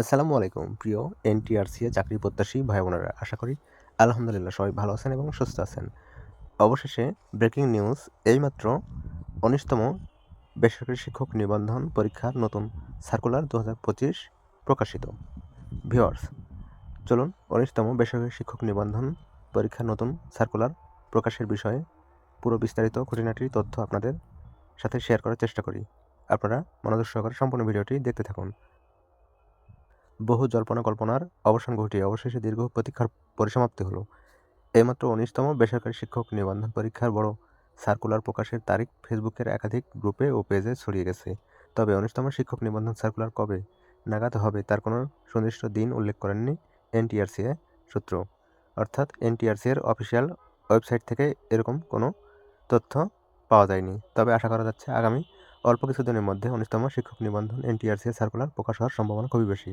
আসসালামু আলাইকুম, প্রিয় এনটিআরসিএ চাকরি প্রত্যাশী ভাই বোনেরা। আশা করি আলহামদুলিল্লাহ সবাই ভালো আছেন এবং সুস্থ আছেন। অবশেষে ব্রেকিং নিউজ এইমাত্র উনিশতম বেসরকারি শিক্ষক নিবন্ধন পরীক্ষার নতুন সার্কুলার দু পঁচিশ প্রকাশিত। ভিওয়ার্স চলুন উনিশতম বেসরকারি শিক্ষক নিবন্ধন পরীক্ষার নতুন সার্কুলার প্রকাশের বিষয়ে পুরো বিস্তারিত খুঁটিনাটি তথ্য আপনাদের সাথে শেয়ার করার চেষ্টা করি। আপনারা মনোযোগ সহকারে সম্পূর্ণ ভিডিওটি দেখতে থাকুন। বহু জল্পনা কল্পনার অবসান ঘটিয়ে অবশেষে দীর্ঘ প্রতীক্ষার পরিসমাপ্তি হলো। এইমাত্র উনিশতম বেসরকারি শিক্ষক নিবন্ধন পরীক্ষার বড় সার্কুলার প্রকাশের তারিখ ফেসবুকের একাধিক গ্রুপে ও পেজে ছড়িয়ে গেছে। তবে উনিশতম শিক্ষক নিবন্ধন সার্কুলার কবে নাগাদ হবে তার কোনো সুনির্দিষ্ট দিন উল্লেখ করেননি এনটিআরসিএ সূত্র। অর্থাৎ এনটিআরসি এর অফিসিয়াল ওয়েবসাইট থেকে এরকম কোনো তথ্য পাওয়া যায়নি। তবে আশা করা যাচ্ছে আগামী অল্প কিছুদিনের মধ্যে উনিশতম শিক্ষক নিবন্ধন এনটিআরসি সার্কুলার প্রকাশ হওয়ার সম্ভাবনা খুবই বেশি।